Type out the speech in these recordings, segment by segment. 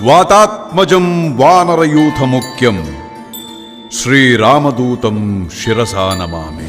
వాతాత్మజం వానరయూథముఖ్యం శ్రీరామదూతం శిరసా నమామి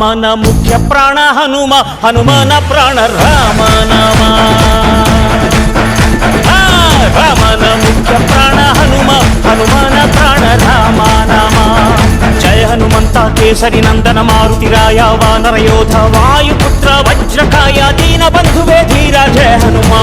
రామన ముఖ్య ప్రాణ హనుమ హనుమన ప్రాణ రామ నమ రామన ముఖ్య ప్రాణ హనుమ హనుమన ప్రాణ రామ నమ జయ హనుమంత కేసరి నందన మారుతి రాయ వానరయోధ వాయుపుత్ర వజ్రకాయ దీన బంధువే ధీర జయ హనుమా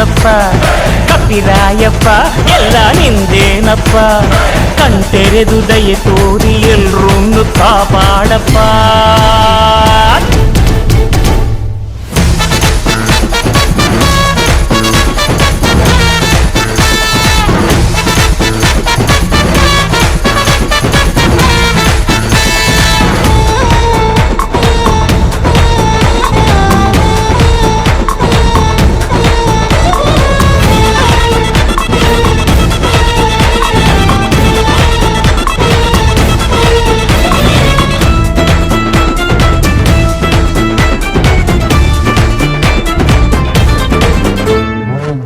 ಹನುಮಂತಪ್ಪ ಕಪಿರಾಯಪ್ಪ ಎಲ್ಲ ನಿಂದೇನಪ್ಪ ಕಣ್ತೆರೆದು ದಯೆ ತೋರಿ ಎಲ್ರೂ ಕಾಪಾಡಪ್ಪ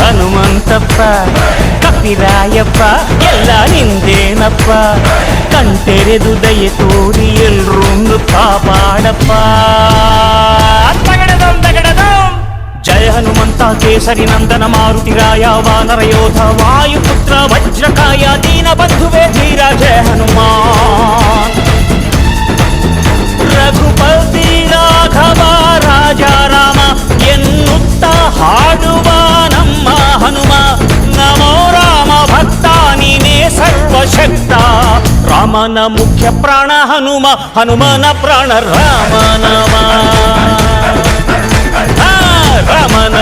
ಹನುಮಂತಪ್ಪ ಕಪಿರಾಯಪ್ಪ ಎಲ್ಲ ನಿಂದೇನಪ್ಪ ಕಣ್ತೆರೆದು ದಯೆ ತೋರಿ ಎಲ್ರೂ ಕಾಪಾಡಪ್ಪ ತಗಡದಂ ತಗಡದಂ ಜಯ ಹನುಮಂತ ಕೇಸರಿ ನಂದನ ಮಾರುತಿರಾಯ ವಾನರ ಯೋಧ ವಾಯುಪುತ್ರ ವಜ್ರಕಾಯ ದೀನ ಬಂಧುವೇ ಧೀರ ಜಯ ಹನುಮಾನ್ వామన ముఖ్య ప్రాణ హనుమ హనుమాన ప్రాణ రామనామా రామన